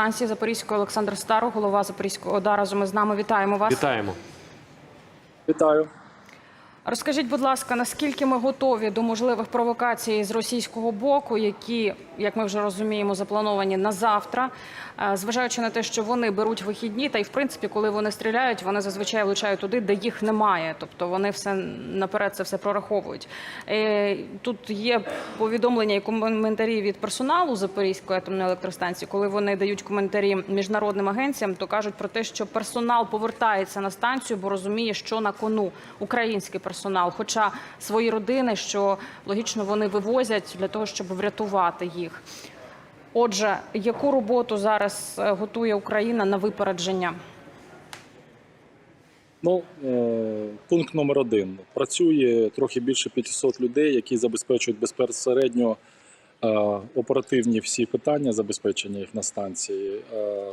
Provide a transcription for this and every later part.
електростанції Запорізької Олександр Старо, голова Запорізької ОДА. Разом із нами вітаємо вас. Вітаємо. Вітаю. Розкажіть, будь ласка, наскільки ми готові до можливих провокацій з російського боку, які, як ми вже розуміємо, заплановані на завтра, Е, зважаючи на те, що вони беруть вихідні, та й в принципі, коли вони стріляють, вони зазвичай влучають туди, де їх немає. Тобто вони все наперед це все прораховують. Е, Тут є повідомлення і коментарі від персоналу Запорізької атомної електростанції, коли вони дають коментарі міжнародним агенціям, то кажуть про те, що персонал повертається на станцію, бо розуміє, що на кону український персонал, хоча свої родини, що логічно вони вивозять для того, щоб врятувати їх. Отже, яку роботу зараз е, готує Україна на випередження? Ну, е, пункт номер один. Працює трохи більше 500 людей, які забезпечують безпосередньо е, оперативні всі питання забезпечення їх на станції.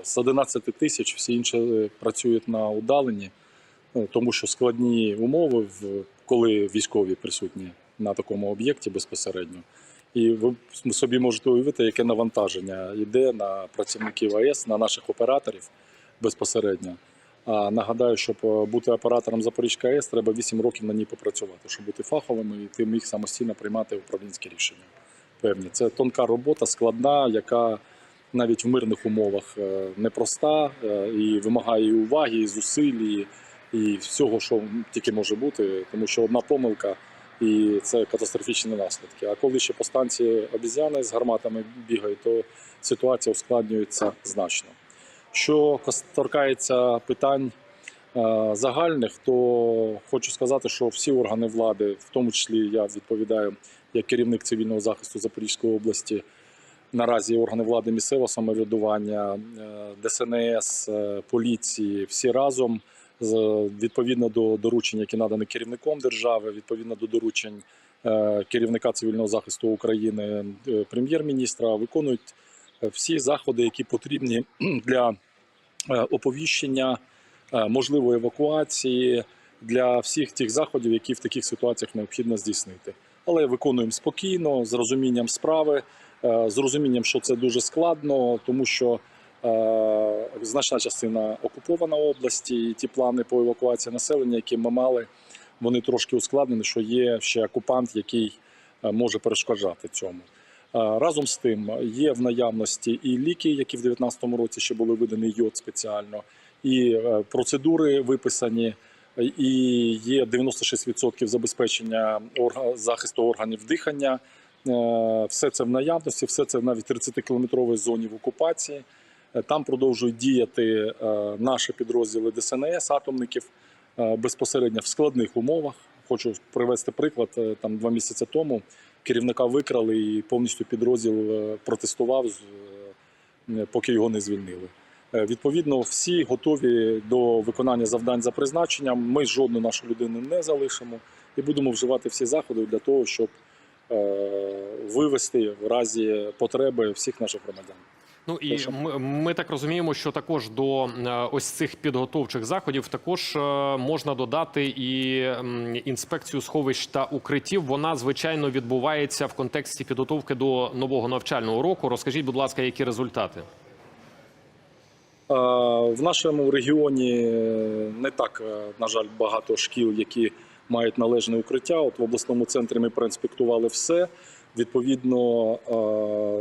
З 11 тисяч всі інші працюють на удаленні, тому що складні умови, коли військові присутні на такому об'єкті безпосередньо. І ви собі можете уявити, яке навантаження йде на працівників АЕС, на наших операторів безпосередньо. А нагадаю, щоб е, бути оператором Запорізької АЕС, треба 8 років на ній попрацювати, щоб бути фаховим і ти міг самостійно приймати управлінські рішення. Певні, це тонка робота, складна, яка навіть в мирних умовах е, непроста е, і вимагає уваги, і зусиль, і, і всього, що тільки може бути, тому що одна помилка. І це катастрофічні наслідки. А коли ще по станції обізяни з гарматами бігають, то ситуація ускладнюється значно. Що торкається питань е, загальних, то хочу сказати, що всі органи влади, в тому числі я відповідаю як керівник цивільного захисту Запорізької області, наразі органи влади місцевого самоврядування, е, ДСНС, е, поліції, всі разом відповідно до доручень, які надані керівником держави, відповідно до доручень е, керівника цивільного захисту України, е, прем'єр-міністра, виконують е, всі заходи, які потрібні для оповіщення, можливої евакуації для всіх тих заходів, які в таких ситуаціях необхідно здійснити. Але виконуємо спокійно, з розумінням справи, з розумінням, що це дуже складно, тому що значна частина окупована області, і ті плани по евакуації населення, які ми мали, вони трошки ускладнені, що є ще окупант, який е, може перешкоджати цьому. Е, Разом з тим є в наявності і ліки, які в 2019 році ще були видані йод спеціально, і е, процедури виписані, і є 96% забезпечення захисту органів дихання. Е, Все це в наявності, все це навіть 30-кілометровій зоні в окупації. Е, Там продовжують діяти е, наші підрозділи ДСНС атомників е, безпосередньо в складних умовах. Хочу привести приклад. Там два місяці тому керівника викрали і повністю підрозділ протестував, поки його не звільнили. Відповідно, всі готові до виконання завдань за призначенням. Ми жодну нашу людину не залишимо і будемо вживати всі заходи для того, щоб вивести в разі потреби всіх наших громадян. Ну і ми, ми так розуміємо, що також до е, ось цих підготовчих заходів також е, можна додати і інспекцію сховищ та укриттів. Вона звичайно відбувається в контексті підготовки до нового навчального року. Розкажіть, будь ласка, які результати? Е, В нашому регіоні не так, на жаль, багато шкіл, які мають належне укриття. От в обласному центрі ми проінспектували все. Відповідно,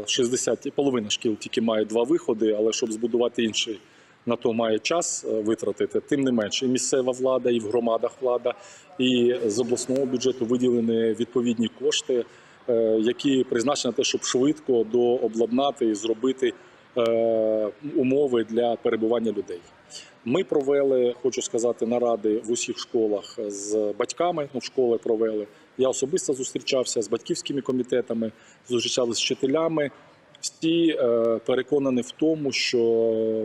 е, 60, половина шкіл тільки має два виходи, але щоб збудувати інший, на то має час е, витратити. Тим не менше, і місцева влада, і в громадах влада, і з обласного бюджету виділені відповідні кошти, е, які призначені на те, щоб швидко дообладнати і зробити е, умови для перебування людей. Ми провели, хочу сказати, наради в усіх школах з батьками. Ну, школи провели. Я особисто зустрічався з батьківськими комітетами, зустрічалися з вчителями. Всі е, переконані в тому, що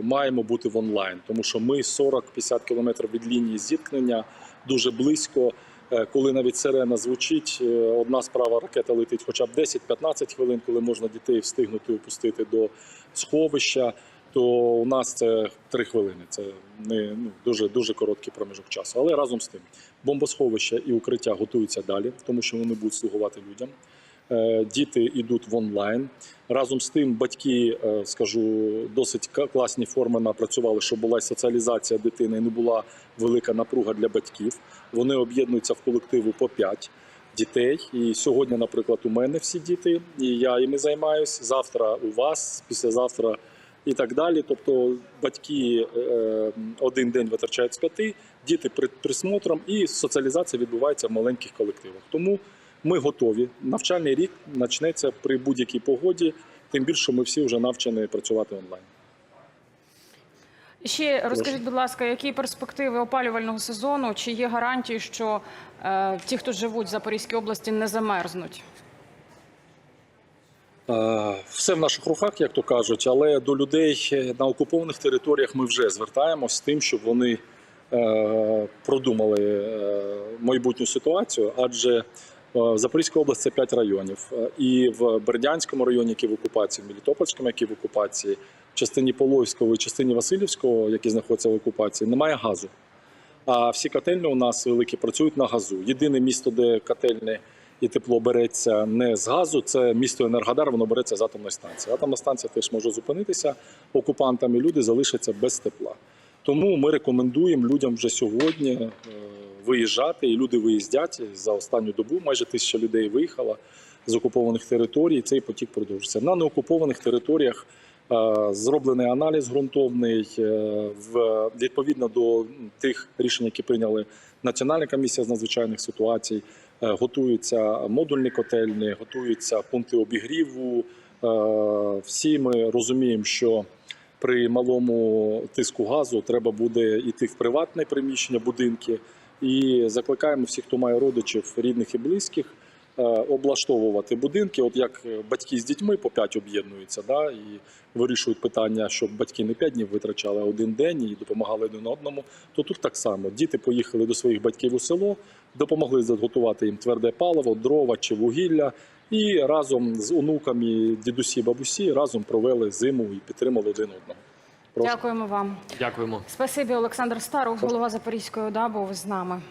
маємо бути в онлайн, тому що ми 40-50 кілометрів від лінії зіткнення дуже близько. Е, Коли навіть сирена звучить, е, одна справа ракета летить хоча б 10-15 хвилин, коли можна дітей встигнути опустити до сховища, то у нас це 3 хвилини. Це не ну, дуже дуже короткий проміжок часу. Але разом з тим, бомбосховища і укриття готуються далі, тому що вони будуть слугувати людям. Е, Діти йдуть в онлайн. Разом з тим, батьки, е, скажу, досить класні форми напрацювали, щоб була соціалізація дитини, і не була велика напруга для батьків. Вони об'єднуються в колективу по 5 дітей. І сьогодні, наприклад, у мене всі діти, і я іми займаюся. Завтра у вас, післязавтра і так далі. Тобто батьки е, один день витрачають з п'яти, діти при присмотром, і соціалізація відбувається в маленьких колективах. Тому ми готові. Навчальний рік почнеться при будь-якій погоді. Тим більше ми всі вже навчені працювати онлайн. Ще розкажіть, будь ласка, які перспективи опалювального сезону? Чи є гарантії, що е, ті, хто живуть в Запорізькій області, не замерзнуть? Е, Все в наших руках, як то кажуть, але до людей на окупованих територіях ми вже звертаємось з тим, щоб вони е, продумали е, майбутню ситуацію, адже е, Запорізька область це 5 районів. Е, І в Бердянському районі, який в окупації, в Мелітопольському, який в окупації, в частині Полоївського і частині Васильівського, які знаходяться в окупації, немає газу. А всі котельні у нас великі працюють на газу. Єдине місто, де котельні і тепло береться не з газу, це місто Енергодар, воно береться з атомної станції. Атомна станція теж може зупинитися окупантами, люди залишаться без тепла. Тому ми рекомендуємо людям вже сьогодні е, виїжджати, і люди виїздять за останню добу. Майже тисяча людей виїхала з окупованих територій. і Цей потік продовжується. На неокупованих територіях е, зроблений аналіз ґрунтовний е, відповідно до тих рішень, які прийняли Національна комісія з надзвичайних ситуацій. Е, Готуються модульні котельні, готуються пункти обігріву. Е, Всі ми розуміємо, що при малому тиску газу треба буде йти в приватне приміщення, будинки. І закликаємо всіх, хто має родичів, рідних і близьких, облаштовувати будинки. От як е, батьки з дітьми по 5 об'єднуються, да, і вирішують питання, щоб батьки не 5 днів витрачали а один день і допомагали один одному. То тут так само діти поїхали до своїх батьків у село, допомогли заготувати їм тверде паливо, дрова чи вугілля. І разом з онуками, дідусі, бабусі разом провели зиму і підтримали один одного. Прошу. Дякуємо вам. Дякуємо. Спасибі, Олександр Старов, голова Запорізької ОДА, був з нами.